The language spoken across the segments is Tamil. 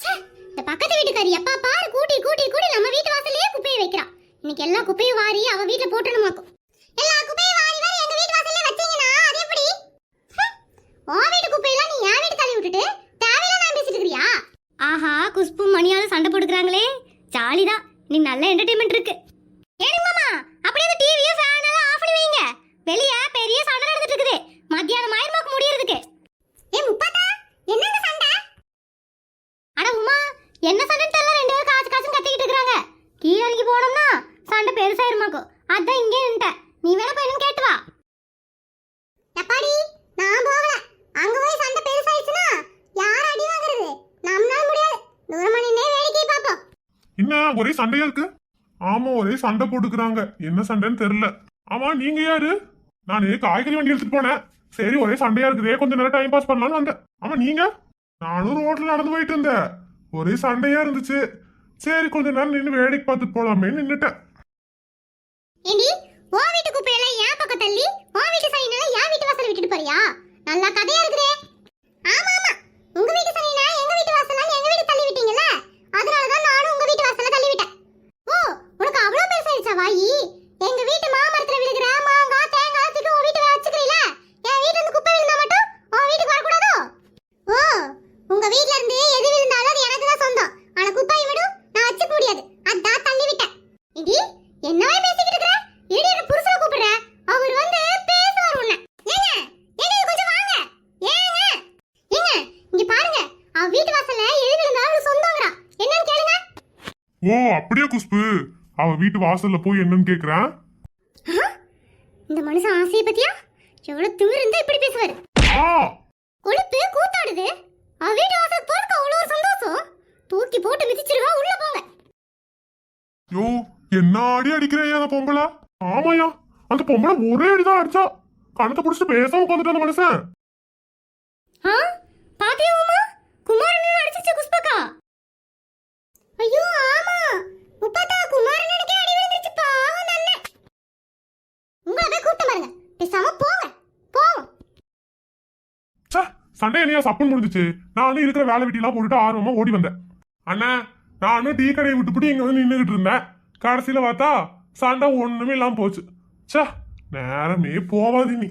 இந்த பக்கத்து வீட்டுக்காரி எப்பா பாரு கூட்டி கூட்டி கூட்டி நம்ம வீட்டு வாசல்லயே குப்பையை வைக்கிறா. இன்னைக்கு எல்லா குப்பையும் வாரி அவ வீட்டுல போட்டணுமாக்கும் எல்லா குப்பையும் வாரி வாரி எங்க வீட்டு வாசல்ல வச்சீங்கன்னா அது எப்படி ஹம், உன் வீட்டு குப்பையெல்லாம் நீ என் வீட்டு தள்ளி விட்டுட்டு தேவையில்லாம் நான் பேசிட்டு இருக்கிறியா ஆஹா குஷ்பு மணியாவது சண்டை போட்டுக்கிறாங்களே ஜாலிதான் நீ நல்ல என்டர்டைன்மெண்ட் இருக்கு ஏடி மாமா அப்படியே அந்த டிவியை ஃபேன் எல்லாம் ஆஃப் பண்ணி வைங்க வெளிய பெரிய சண்டை நடந்துட்டு இருக்குது மத்தியானம் ஆயிரமாக்கு முடியறதுக்கு ஏ முப்பாத்தா என்னங்க சண்டை அட உமா என்ன சண்டைன்னு தெரியல ரெண்டு பேரும் காசு காசுன்னு கத்திக்கிட்டு இருக்காங்க கீழே இறங்கி போனோம்னா சண்டை பெருசாயிருமாக்கும் அதான் இங்கே நின்ட்டேன் நீ வேணா போயிடும் கேட்டு வா. எப்பாடி? நான் போகல. அங்க போய் சண்டை பெருசாயிடுச்சுன்னா யார் அடி வாங்குறது? நம்மளால முடியாது. தூரமா நின்னே வேடிக்கை பார்ப்போம். என்ன ஒரே சண்டையா இருக்கு? ஆமா ஒரே சண்டை போட்டுக்கிறாங்க. என்ன சண்டைன்னு தெரியல. ஆமா நீங்க யாரு? நான் காய்கறி வண்டி எடுத்துட்டு போனேன். சரி ஒரே சண்டையா இருக்குதே. கொஞ்ச நேரம் டைம் பாஸ் பண்ணலாம்னு வந்தேன். ஆமா நீங்க? நானும் ரோட்ல நடந்து போயிட்டு இருந்தேன். ஒரே சண்டையா இருந்துச்சு. சரி கொஞ்ச நேரம் நின்று வேடிக்கை பார்த்துட்டு போலாமே நின்னுட்டேன். ஏண்டி ஓ வீட்டு குப்பையெல்லாம் என் பக்கம் தள்ளி ஓ வீட்டு சனினால என் வீட்டு வாசல் விட்டுட்டு போறியா? நல்லா கதையா இருக்குதே. ஆமா ஆமா. உங்க வீட்டு சனினா எங்க வீட்டு வாசல்ல எங்க வீட்டு தள்ளி விட்டீங்கல்ல அதனால தான் நானும் உங்க வீட்டு வாசல்ல தள்ளி விட்டேன் ஓ உனக்கு அவ்வளவு பெருசாயிடுச்சா வாயி எங்க வீட்டு மாமரத்துல விழுகிற மாங்காய் தேங்காய் தூக்கி உன் வீட்டுல வச்சுக்கிறீல என் வீட்டுல இருந்து குப்பை விழுந்தா மட்டும் உன் வீட்டுக்கு வரக்கூடாதோ ஓ உங்க வீட்ல இருந்து எது விழுந்தாலும் அது எனக்கு தான் சொந்தம் ஆனா குப்பையை விடும் நான் வச்சுக்க முடியாது அதான் தள்ளி விட்டேன் இடி என்னவே பேசிக்கிட்டு இருக்கற இடி என்ன புருஷனை கூப்பிடுற அவர் வந்து பேசுவார் உன்னை ஏங்க ஏங்க இங்க கொஞ்சம் வாங்க ஏங்க ஏங்க இங்க பாருங்க அவ வீட்டு வாசல்ல எது விழுந்தாலும் அவரு சொந்தங்கிறா என்னன்னு கேளுங்க ஓ அப்படியே குஷ்பு? அவ வீட்டு வாசல்ல போய் என்னன்னு கேக்குறேன் இந்த மனுஷன் ஆசையை பத்தியா? எவ்வளவு திமிரு இருந்தா இப்படி பேசுவாரு? கொழுப்பு கூத்தாடுது. அவ வீட்டு வாசல் போறதுக்கு அவ்வளோ ஒரு சந்தோஷம். தூக்கி போட்டு மிதிச்சிருவா உள்ள போங்க. யோ என்ன அடி அடிக்கிறேன் அந்த பொம்பளை? ஆமாயா அந்த பொம்பளை ஒரே அடிதான் அடிச்சா. கணத்தை பிடிச்சிட்டு பேசாம உட்காந்துட்டு அந்த மனுஷன். ஆ பாத்தியா உமா? குமாரன் அடிச்சிச்சு குஸ்பக்கா ஐயோ ஆமா. உப்பாத்தா குமாரனுக்கே அடி விழுந்துருச்சு பாவம் நல்ல. உங்களை போய் கூப்பிட்டு பாருங்க. பேசாம போங்க போவோம். ச்சே சண்டை என்னையா சப்புன்னு முடிஞ்சுச்சு. நானும் இருக்கிற வேலை வெட்டிலாம் போட்டுட்டு ஆர்வமா ஓடி வந்தேன். அண்ணா நானும் டீ கடையை விட்டுப்புட்டு இங்க வந்து நின்றுகிட்டு இருந்தேன். கடைசியில பார்த்தா சண்டை ஒண்ணுமே இல்லாம போச்சு. சே நேரமே போவாது நீ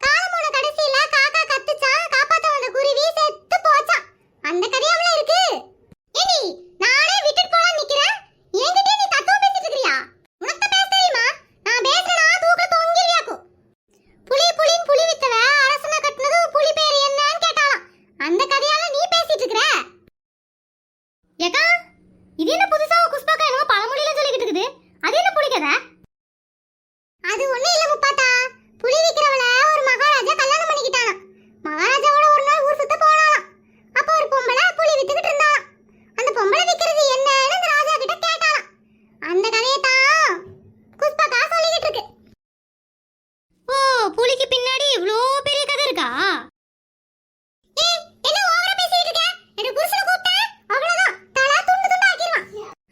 காலமோட கடைசியில காக்கா கத்துச்சான் காப்பாத்த வந்த குருவி செத்து போச்சான் அந்த கதையாமல இருக்கு ஏடி நானே விட்டுட்டு போலாம் நிக்கிறேன் என்கிட்ட நீ தத்துவம் பேசிட்டு இருக்கறியா உனக்கு தான் பேச தெரியுமா நான் பேசுறேனா தூக்கல தொங்கிருவியாக்கும் புலி புலின் புலி வித்தவ அரசன கட்டினது புலி பேர் என்னன்னு கேட்டாலாம் அந்த கதையால நீ பேசிட்டு இருக்கற ஏக்கா இது என்ன புதுசா குஸ்பாக்கா என்னமோ பழமொழியில சொல்லிக்கிட்டு இருக்குது அது என்ன புலி கதை அது ஒண்ணு இல்ல முப்பாத்தா புலி விக்கிறவள ஒரு மகாராஜா கல்யாணம் பண்ணிக்கிட்டானாம் மகாராஜாவோட ஒரு நாள் ஊர் சுத்த போனாலாம் அப்ப ஒரு பொம்பளை புலி வித்துக்கிட்டு இருந்தாளாம் அந்த பொம்பளை விக்கிறது என்னன்னு அந்த ராஜா கிட்ட கேட்டாளாம் அந்த கதையை தான் குஸ்பாக்கா சொல்லிக்கிட்டு இருக்கு ஓ புலிக்கு பின்னாடி இவ்ளோ பெரிய கதை இருக்கா ஏய் என்ன ஓவரா பேசிட்டு இருக்க என்ன புருஷனை கூப்பிட்டா அவ்வளவுதான் தலா துண்டு துண்டு ஆக்கிடுவான்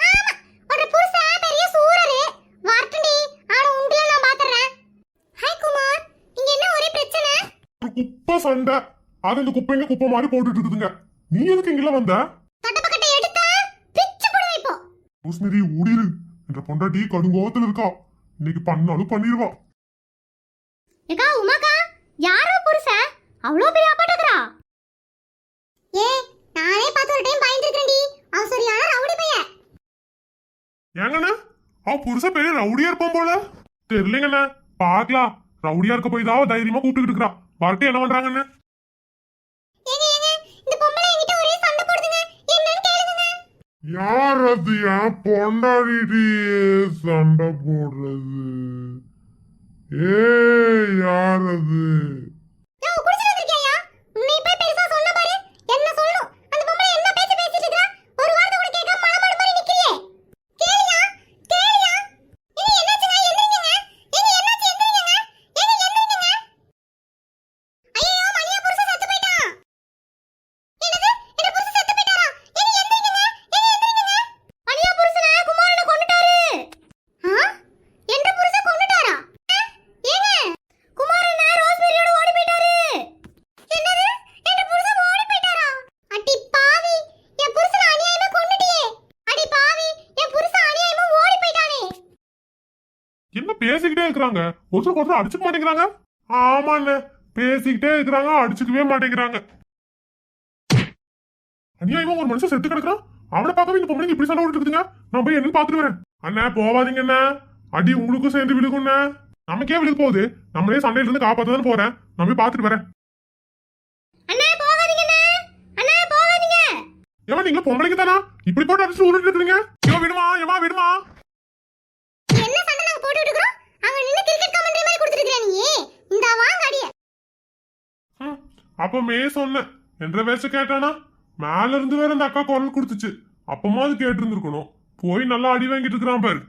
ஆமா ஒரு புருஷன் பெரிய சூரரு வரட்டுடி ஆனா உங்களை நான் பாத்துறேன் ஹாய் குமார் இங்க என்ன ஒரே பிரச்சனை ஒரு குப்பை சண்டை. அது இந்த குப்பைங்க குப்பை மாதிரி போட்டுட்டு இருக்குதுங்க. நீ எதுக்கு இங்கெல்லாம் வந்த? ரோஸ்மெரி ஓடிரு என்ற பொண்டாட்டி கடுங்கோத்துல இருக்கா. இன்னைக்கு பண்ணாலும் பண்ணிடுவா ஏக்கா உமாக்கா யாரோ புருஷன் அவ்வளோ பெரிய அப்பாட்டக்கறா ஏ நானே பார்த்து ஒரு டைம் பயந்துருக்கேன்டி அவன் சரியான ரவுடி பையன் ஏங்கண்ணா அவ புருஷ பெரிய ரவுடியா இருப்பான் போல. தெரியலங்கண்ணா. பாக்கலாம் ரவுடியா இருக்க போய் தான் தைரியமா கூப்பிட்டுக்கிட்டு இருக்கிறா வரட்டு என்ன பண்றாங்கன்னு? ஏங்க ஏங்க இந்த பொம்பளை என்கிட்ட ஒரே சண்டை போடுதுங்க. என்னன்னு கேளுங்க. யார் அது? என் பொண்டாடி சண்டை போடுறது. ஏ யார் அது? பேசிக்கிட்டே இருக்கிறாங்க. ஒருத்தருக்கு ஒருத்தர் அடிச்சுக்க மாட்டேங்கிறாங்க. ஆமா அண்ணே பேசிக்கிட்டே இருக்கிறாங்க அடிச்சுக்கவே மாட்டேங்கிறாங்க. அநியாயமா ஒரு மனுஷன் செத்து கிடக்குறான். அவனை பார்க்கவே இந்த பொம்பளைங்க இப்படி சண்டை இருக்குதுங்க. நான் போய் என்னன்னு பாத்துட்டு வரேன். அண்ணா போவாதீங்க அண்ணா அடி உங்களுக்கும் சேர்ந்து விழுகும்ண்ணே. நமக்கே விழுக போகுது. நம்மளே சண்டையில இருந்து காப்பாத்த தான் போறேன். நான் போய் பாத்துட்டு வரேன். ஏமா நீங்க பொம்பளைங்க தானா? இப்படி போட்டு அடிச்சு உருட்டு இருக்கிறீங்க ஏமா விடுமா ஏமா விடுமா என்ன சண்டை நாங்க போட்டுட்டு இருக்கோம் அங்க நின்னு கிரிக்கெட் கமெண்ட்ரி மாதிரி கொடுத்துட்டு நீ இந்த வாங்க அடிய ம், அப்பமே சொன்னேன். என்ற பேச்ச கேட்டானா? மேல இருந்து வேற அந்த அக்கா குரல் கொடுத்துச்சு. அப்பமா அது கேட்டிருந்துருக்கணும். போய் நல்லா அடி வாங்கிட்டு இருக்கிறான் பாரு.